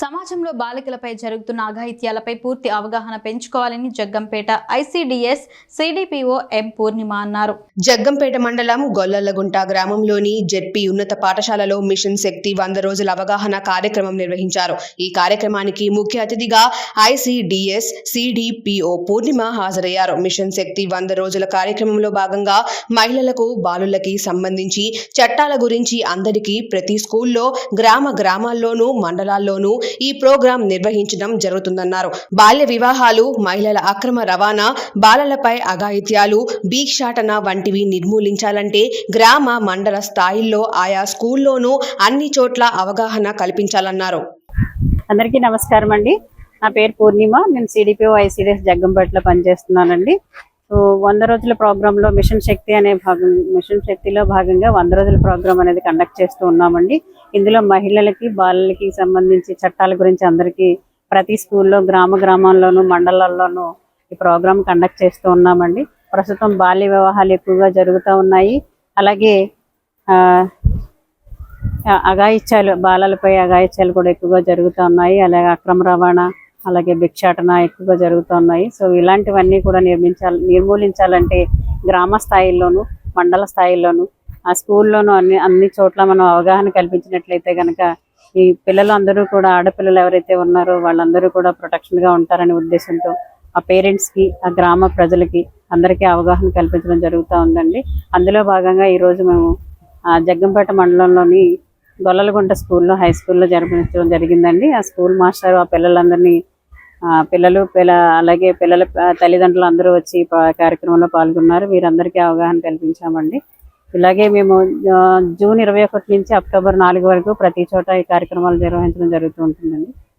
సమాజంలో బాలికలపై జరుగుతున్న అఘాయిత్యాలపై పూర్తి అవగాహన పెంచుకోవాలని Jaggampeta ICDS CDPO M Purnima అన్నారు. జగ్గంపేట మండలం గొల్లలగుంట గ్రామంలోని జెడ్పీ ఉన్నత పాఠశాలలో మిషన్ శక్తి వంద రోజుల అవగాహన కార్యక్రమం నిర్వహించారు. ఈ కార్యక్రమానికి ముఖ్య అతిథిగా ఐసిడిఎస్ సిడిపిఓ పూర్ణిమ హాజరయ్యారు. మిషన్ శక్తి వంద రోజుల కార్యక్రమంలో భాగంగా మహిళలకు బాలులకి సంబంధించి చట్టాల గురించి అందరికీ ప్రతి స్కూల్లో గ్రామ గ్రామాల్లోనూ మండలాల్లోనూ ఈ ప్రోగ్రాం నిర్వహించడం జరుగుతుందన్నారు. బాల్య వివాహాలు మహిళల అక్రమ రవాణా బాలలపై అఘాయిత్యాలు భీక్షాటన వంటివి నిర్మూలించాలంటే గ్రామ మండల స్థాయిల్లో ఆయా స్కూల్లోనూ అన్ని చోట్ల అవగాహన కల్పించాలన్నారు. అందరికీ నమస్కారం అండి. నా పేరు పూర్ణిమ. నేను సిడిపిఓ ఐసీడీఎస్ జగ్గంపేటలో పనిచేస్తున్నానండి. సో వంద రోజుల ప్రోగ్రాంలో మిషన్ శక్తి అనే భాగం మిషన్ శక్తిలో భాగంగా వంద రోజుల ప్రోగ్రాం అనేది కండక్ట్ చేస్తూ ఉన్నామండి. ఇందులో మహిళలకి బాలలకి సంబంధించి చట్టాల గురించి అందరికీ ప్రతి స్కూల్లో గ్రామ గ్రామాల్లోనూ మండలాల్లోనూ ఈ ప్రోగ్రాం కండక్ట్ చేస్తూ ఉన్నామండి. ప్రస్తుతం బాల్య వివాహాలు ఎక్కువగా జరుగుతూ ఉన్నాయి. అలాగే అగాయిత్యాలు బాలలపై అగాయిత్యాలు కూడా ఎక్కువగా జరుగుతూ ఉన్నాయి. అలాగే అక్రమ రవాణా అలాగే భిక్షాటన ఎక్కువగా జరుగుతున్నాయి. సో ఇలాంటివన్నీ కూడా నిర్మించాలి నిర్మూలించాలంటే గ్రామ స్థాయిల్లోనూ మండల స్థాయిల్లోనూ ఆ స్కూల్లోనూ అన్ని అన్ని చోట్ల మనం అవగాహన కల్పించినట్లయితే కనుక ఈ పిల్లలు అందరూ కూడా ఆడపిల్లలు ఎవరైతే ఉన్నారో వాళ్ళందరూ కూడా ప్రొటెక్షన్గా ఉంటారనే ఉద్దేశంతో ఆ పేరెంట్స్కి ఆ గ్రామ ప్రజలకి అందరికీ అవగాహన కల్పించడం జరుగుతూ ఉందండి. అందులో భాగంగా ఈరోజు మేము ఆ జగ్గంపేట మండలంలోని గొల్లలగుంట స్కూల్లో హై స్కూల్లో జరిపించడం జరిగిందండి. ఆ స్కూల్ మాస్టర్ ఆ పిల్లలందరినీ పిల్లలు పిల్ల అలాగే పిల్లల తల్లిదండ్రులు అందరూ వచ్చి కార్యక్రమంలో పాల్గొన్నారు. వీరందరికీ అవగాహన కల్పించామండి. ఇలాగే మేము జూన్ ఇరవై ఒకటి నుంచి అక్టోబర్ నాలుగు వరకు ప్రతి చోట ఈ కార్యక్రమాలు నిర్వహించడం జరుగుతూ ఉంటుందండి.